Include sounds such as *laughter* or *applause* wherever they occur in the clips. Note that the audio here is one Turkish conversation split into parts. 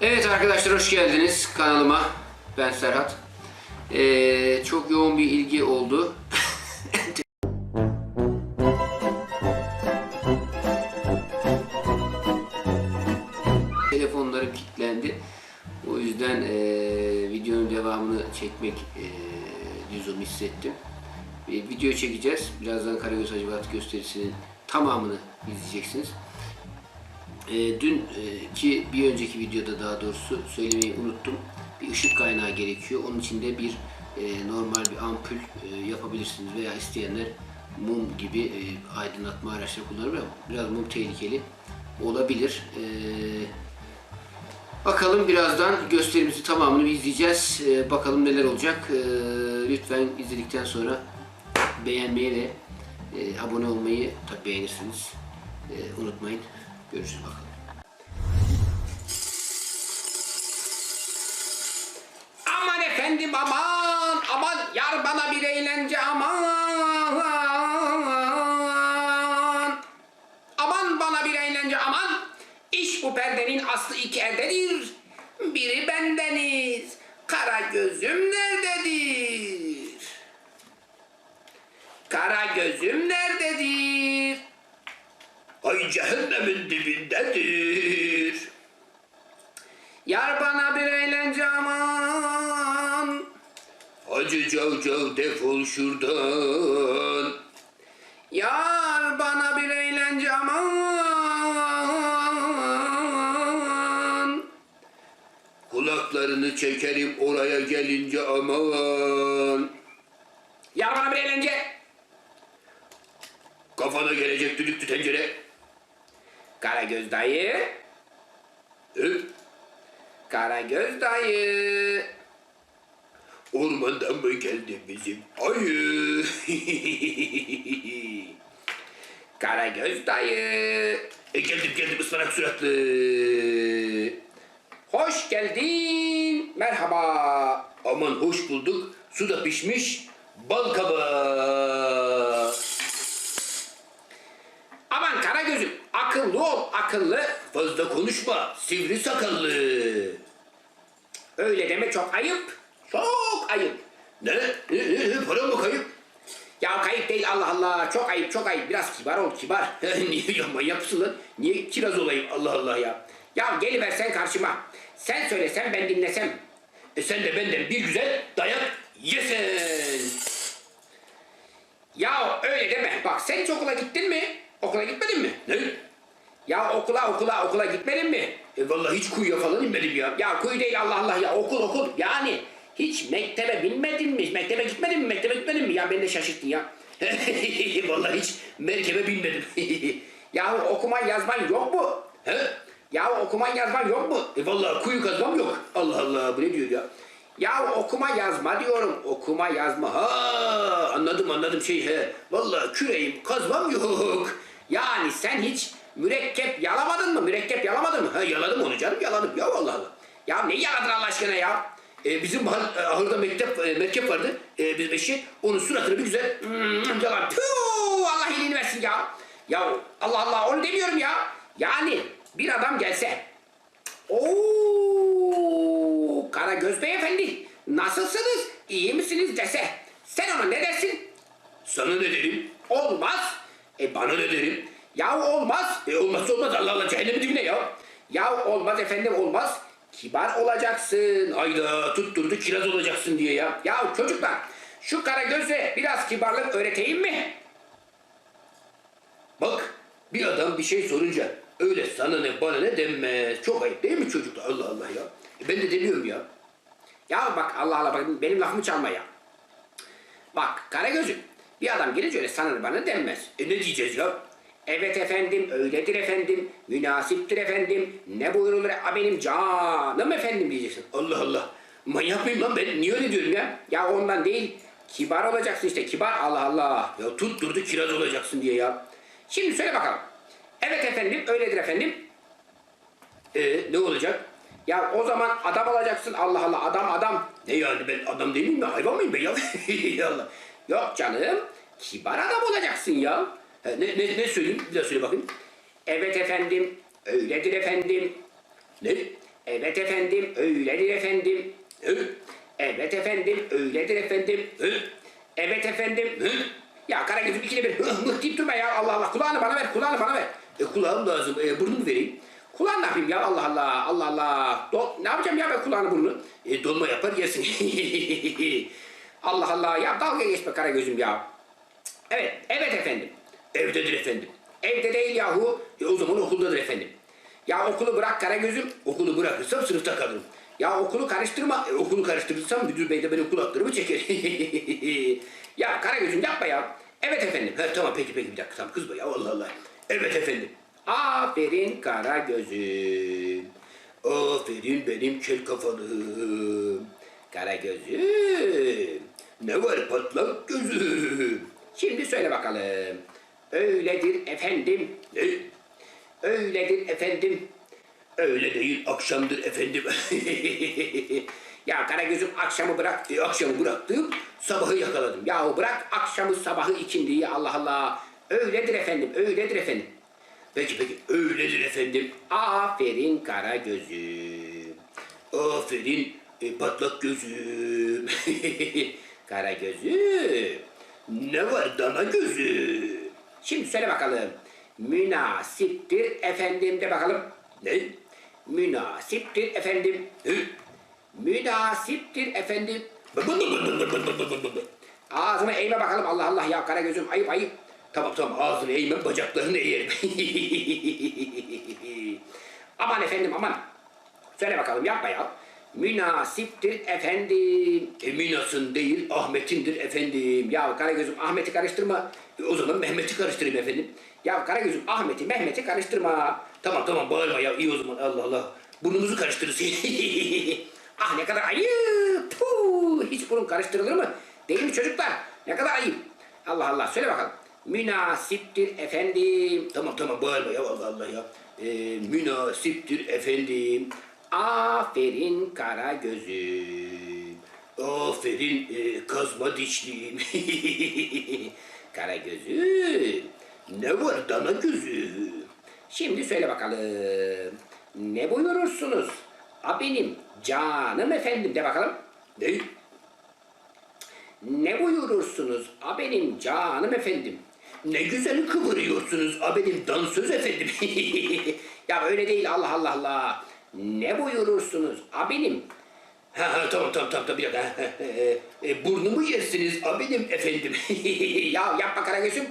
Evet arkadaşlar hoş geldiniz kanalıma. Ben Serhat. Ee, çok yoğun bir ilgi oldu. *laughs* Telefonlarım kilitlendi. O yüzden ee, videonun devamını çekmek ee, lüzum hissettim. Ee, video çekeceğiz. Birazdan Karagöz Hacivat gösterisinin tamamını izleyeceksiniz. E, dünkü bir önceki videoda daha doğrusu söylemeyi unuttum. Bir ışık kaynağı gerekiyor. Onun için de bir e, normal bir ampul e, yapabilirsiniz veya isteyenler mum gibi e, aydınlatma araçları kullanır biraz mum tehlikeli olabilir. E, bakalım birazdan gösterimizi tamamını izleyeceğiz. E, bakalım neler olacak. E, lütfen izledikten sonra beğenmeyi ve e, abone olmayı tabi beğenirsiniz. E, unutmayın. Görüşürüz bakalım. Aman efendim aman aman. Yar bana bir eğlence aman. Aman bana bir eğlence aman. İş bu perdenin aslı iki eldedir biri bendeniz. Kara gözüm nerededir? Kara gözüm nerededir Ay cehennemin dibindedir. Yar bana bir eğlence aman. Hacı cavcav defol şuradan. Yar bana bir eğlence aman. Kulaklarını çekerim oraya gelince aman. Yar bana bir eğlence. Kafana gelecek düdüklü tencere. Karagöz dayı. Hı? Karagöz dayı. Ormandan mı geldi bizim ayı? *laughs* Karagöz dayı. e geldim geldim ıspanak suratlı. Hoş geldin. Merhaba. Aman hoş bulduk. Su da pişmiş. Bal kabağı. Aman Karagöz'üm akıllı ol akıllı. Fazla konuşma sivri sakallı. Öyle deme çok ayıp. Çok ayıp. Ne? Ne? Ne? ne? Para mı kayıp? Ya kayıp değil Allah Allah. Çok ayıp çok ayıp. Biraz kibar ol kibar. *laughs* Niye ya manyak mısın lan? Niye kiraz olayım Allah Allah ya? ya geliversen karşıma. Sen söylesen ben dinlesem. E sen de benden bir güzel dayak yesen. Ya öyle deme. Bak sen hiç okula gittin mi? Okula gitmedin mi? Ne? Ya okula okula okula gitmedin mi? E vallahi hiç kuyuya falan inmedim ya. Ya kuyu değil Allah Allah ya okul okul. Yani hiç mektebe binmedin mi? Mektebe gitmedin mi? Mektebe gitmedin mi? Ya beni de şaşırttın ya. *laughs* vallahi hiç merkebe binmedim. *laughs* Ya okuman yazman yok mu? He? Ya okuman yazman yok mu? E vallahi kuyu kazmam yok. Allah Allah bu ne diyor ya? Ya okuma yazma diyorum. Okuma yazma. Ha anladım anladım şey he. Vallahi küreğim kazmam yok. Yani sen hiç mürekkep yalamadın mı? Mürekkep yalamadın mı? Ha yaladım onu canım yaladım ya vallahi. Ya ne yaladın Allah aşkına ya? E, bizim ahırda mektep, e, merkep vardı. E, bizim eşi onun suratını bir güzel Hmm, yalan. Puh, Allah iyiliğini versin ya. Ya Allah Allah onu demiyorum ya. Yani bir adam gelse. Oo, Karagöz beyefendi nasılsınız? İyi misiniz dese. Sen ona ne dersin? sana ne derim? Olmaz. E bana ne derim? Ya olmaz. E olmazsa olmaz Allah Allah cehennemin dibine ya. Ya olmaz efendim olmaz. Kibar olacaksın. Hayda tutturdu kiraz olacaksın diye ya. Ya çocuklar şu Karagöz'e biraz kibarlık öğreteyim mi? Bak bir adam bir şey sorunca öyle sana ne bana ne denmez. Çok ayıp değil mi çocuklar Allah Allah ya. E ben de demiyorum ya. Ya bak Allah Allah bak benim lafımı çalma ya. Bak Karagöz'üm bir adam gelince öyle sana bana denmez. E ne diyeceğiz ya? Evet efendim, öyledir efendim, münasiptir efendim, ne buyurulur a benim canım efendim diyeceksin. Allah Allah. Manyak mıyım lan ben? Niye öyle diyorum ya? Ya ondan değil, kibar olacaksın işte, kibar Allah Allah. Ya tutturdu kiraz olacaksın diye ya. Şimdi söyle bakalım. Evet efendim, öyledir efendim. E ne olacak? Ya o zaman adam olacaksın Allah Allah, adam adam. Ne yani ben adam değil miyim ya? Hayvan mıyım ben ya? *laughs* Yok canım, kibar adam olacaksın ya. Ha, ne, ne, ne söyleyeyim? Bir daha söyle bakayım. Evet efendim, öyledir efendim. Ne? Evet efendim, öyledir efendim. Hı? Evet efendim, öyledir efendim. Hı? Evet efendim. Hı? Ya Karagöz'üm ikide bir hıh mıh deyip durma ya Allah Allah. Kulağını bana ver, kulağını bana ver. E, kulağım lazım. E, burnumu vereyim. Kulağını ne yapayım ya Allah Allah, Allah Allah. Do- ne yapacağım ya ben kulağını burnunu? E, dolma yapar yersin. *laughs* Allah Allah ya dalga geçme Karagöz'üm ya. Evet, evet efendim. Evdedir efendim. Evde değil yahu. E, o zaman okuldadır efendim. Ya okulu bırak Karagöz'üm. Okulu bırakırsam sınıfta kalırım. Ya okulu karıştırma. E, okulu karıştırırsam müdür bey de benim kulaklarımı çeker. *laughs* Ya Karagöz'üm yapma ya. Evet efendim. ha, tamam peki peki bir dakika tamam kızma ya Allah Allah. Evet efendim. Aferin Karagöz'üm. Aferin benim kel kafalım. Karagöz'üm. Ne var patlak gözüm. Şimdi söyle bakalım. Öyledir efendim. Öyledir efendim. Öyle değil akşamdır efendim. *laughs* Ya Karagöz'üm akşamı bırak. e, akşamı bıraktım sabahı yakaladım. Yahu bırak akşamı sabahı ikindiyi Allah Allah. Öyledir efendim, öyledir efendim. Peki peki öyledir efendim. Aferin Karagöz'üm. Aferin e, patlak gözüm. *laughs* Karagöz'üm. ne var dana gözüm. Şimdi söyle bakalım. Münasiptir efendim de bakalım. Ne? Münasiptir efendim. Hı? Münasiptir efendim. Ağzını eğme bakalım. Allah Allah ya kara gözüm ayıp ayıp. Tamam tamam ağzını eğme bacaklarını eğerim. *laughs* aman efendim aman. Söyle bakalım yapma ya. Münasiptir efendim. Eminasın değil Ahmet'indir efendim. Ya Karagöz'üm Ahmet'i karıştırma. E, o zaman Mehmet'i karıştırayım efendim. Ya Karagöz'üm Ahmet'i Mehmet'i karıştırma. Tamam tamam bağırma ya iyi o zaman Allah Allah. Burnumuzu karıştırırsın. *laughs* ah ne kadar ayıp. Puh, hiç burun karıştırılır mı? Değil mi çocuklar? Ne kadar ayıp. Allah Allah söyle bakalım. Münasiptir efendim. tamam tamam bağırma ya Allah Allah ya. E, münasiptir efendim. Aferin kara gözüm. Aferin e, kazma dişliyim. *laughs* Kara gözüm. ne var dana gözüm. Şimdi söyle bakalım. Ne buyurursunuz? A benim canım efendim de bakalım. Ne? Ne buyurursunuz? A benim canım efendim. Ne güzel kıvırıyorsunuz a benim dansöz efendim. *laughs* ya öyle değil Allah Allah Allah. Ne buyurursunuz? A benim. ha, ha, tamam tamam tamam bir dakika. e, burnumu yersiniz a benim efendim. *laughs* ya yapma Karagöz'üm.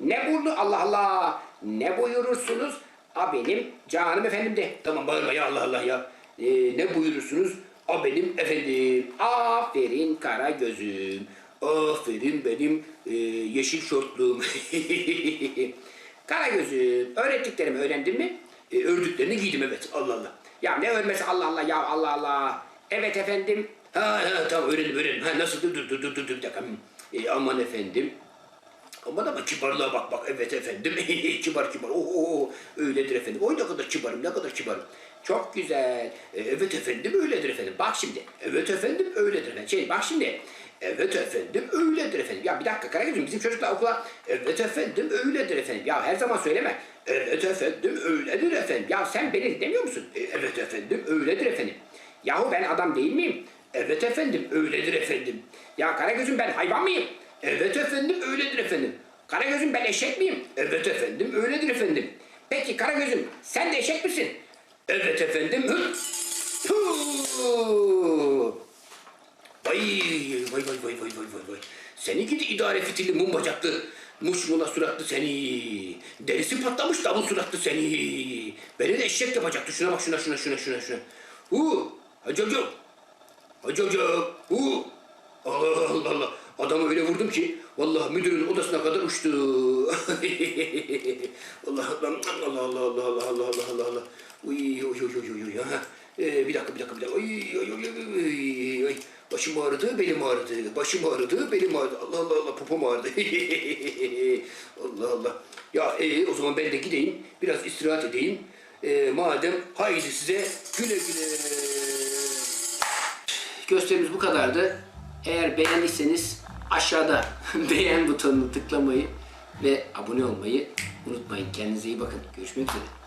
Ne burnu Allah Allah. Ne buyurursunuz? A benim canım efendim de. tamam bağırma ya Allah Allah ya. E, ne buyurursunuz? A benim efendim. Aferin kara gözüm. Aferin benim e, yeşil şortluğum. *laughs* Kara gözüm. Öğrettiklerimi öğrendin mi? e, ördüklerini giydim evet Allah Allah. Ya ne ölmesi Allah Allah ya Allah Allah. Evet efendim. Ha, ha tamam öğrendim öğrendim. Ha nasıl dur dur dur dur dur dakika. E, aman efendim. Aman ama kibarlığa bak bak evet efendim. *laughs* kibar kibar. Oh, oh, oh. Öyledir efendim. Oy ne kadar kibarım ne kadar kibarım. Çok güzel. E, evet efendim öyledir efendim. Bak şimdi. Evet efendim öyledir efendim. Şey bak şimdi. Evet efendim öyledir efendim. Ya bir dakika Karagöz'üm bizim çocuklar okula. Evet efendim öyledir efendim. Ya her zaman söyleme. Evet efendim öyledir efendim. Ya sen beni dinlemiyor musun? E, evet efendim öyledir efendim. Yahu ben adam değil miyim? Evet efendim öyledir efendim. Ya Karagöz'üm ben hayvan mıyım? Evet efendim öyledir efendim. Karagöz'üm ben eşek miyim? Evet efendim öyledir efendim. Peki Karagöz'üm sen de eşek misin? Evet efendim. Vay vay vay vay vay vay vay vay. Seni gidi idare fitilli mum bacaklı. Muşmula suratlı seni. Derisi patlamış davul suratlı seni. Beni de eşek yapacaktı. Şuna bak şuna şuna şuna şuna şuna. Hu. Hacı hacı. Hu. Allah Allah Allah. Adamı öyle vurdum ki vallahi müdürün odasına kadar uçtu. Allah Allah Allah Allah Allah Allah Allah Allah Allah. Uy uy uy uy uy. Ee, bir dakika bir dakika bir dakika. Uy uy uy uy uy. uy. Başım ağrıdı, belim ağrıdı. Başım ağrıdı, belim ağrıdı. Allah Allah Allah popom ağrıdı. *laughs* Allah Allah. Ya e, o zaman ben de gideyim. Biraz istirahat edeyim. E, madem haydi size güle güle. Gösterimiz bu kadardı. Eğer beğendiyseniz aşağıda *laughs* beğen butonunu tıklamayı ve abone olmayı unutmayın. Kendinize iyi bakın. Görüşmek üzere.